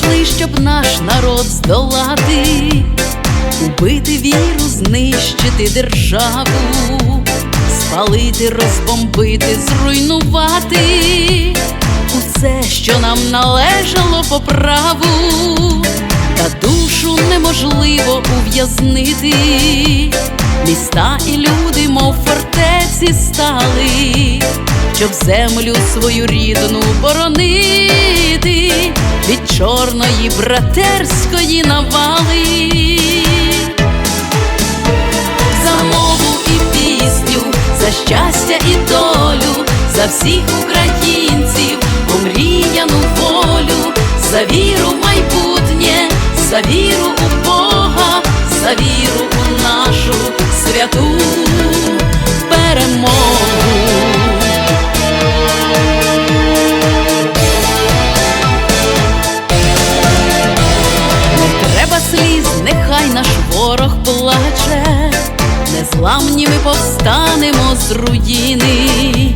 Прийшли, щоб наш народ здолати, убити віру, знищити державу, спалити, розбомбити, зруйнувати усе, що нам належало по праву, та душу неможливо ув'язнити. Міста і люди, мов фортеці, стали, щоб землю свою рідну боронити від чорної братерської навали. За мову і пісню, за щастя і долю, за всіх українців, омріяну волю, за віру в майбутнє, за віру плаче, незламні ми повстанемо з руїни,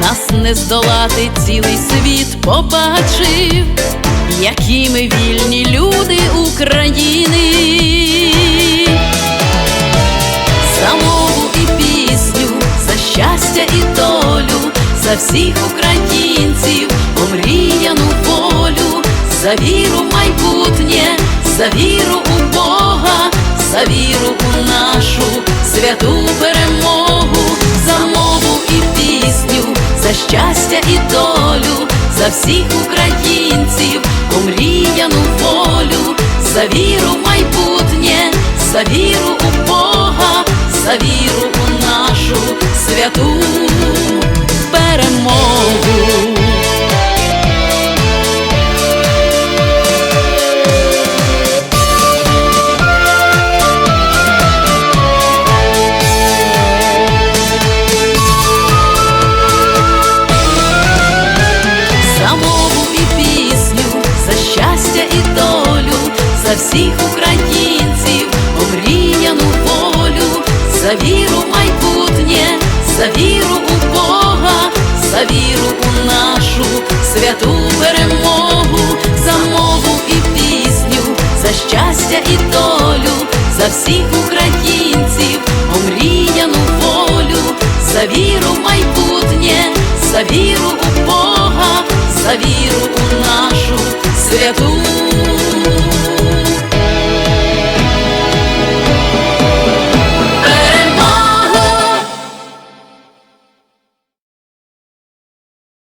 нас не здолати цілий світ побачив, які ми вільні люди України. За мову і пісню, за щастя і долю, за всіх українців, омріяну волю, за віру в майбутнє, за віру у за віру у нашу святу перемогу, за мову і пісню, за щастя і долю, за всіх українців, омріяну волю, за віру в майбутнє, за віру у Бога, за віру у нашу святу перемогу. Всіх українців, омріяну волю, за віру в майбутнє, за віру у Бога, за віру у нашу святу перемогу, за мову і пісню, за щастя і долю, за всіх українців, омріяну волю, за віру в майбутнє, за віру у Бога, за віру у